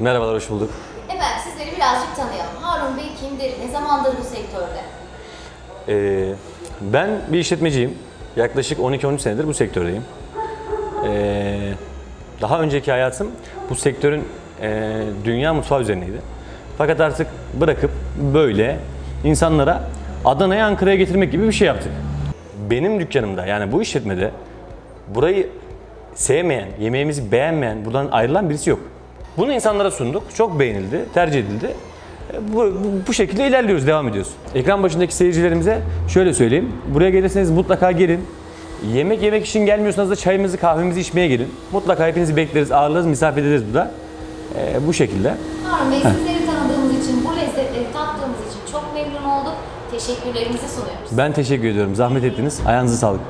Merhabalar, hoş bulduk. Efendim sizleri birazcık tanıyalım. Harun Bey kimdir? Ne zamandır bu sektörde? Ee, ben bir işletmeciyim. Yaklaşık 12-13 senedir bu sektördeyim. Ee, daha önceki hayatım bu sektörün e, dünya mutfağı üzerineydi. Fakat artık bırakıp böyle insanlara Adana'ya Ankara'ya getirmek gibi bir şey yaptık. Benim dükkanımda yani bu işletmede burayı sevmeyen, yemeğimizi beğenmeyen, buradan ayrılan birisi yok. Bunu insanlara sunduk. Çok beğenildi, tercih edildi. E, Bu, bu, bu şekilde ilerliyoruz, devam ediyoruz. Ekran başındaki seyircilerimize şöyle söyleyeyim. Buraya gelirseniz mutlaka gelin. Yemek yemek için gelmiyorsanız da çayımızı, kahvemizi içmeye gelin. Mutlaka hepinizi bekleriz, ağırlarız, misafir ederiz burada. E, bu şekilde. Harun Bey sizleri tanıdığımız için, bu lezzetleri tattığımız için çok memnun olduk. Teşekkürlerimizi sunuyoruz. Ben teşekkür ediyorum. Zahmet ettiniz. Ayağınıza sağlık.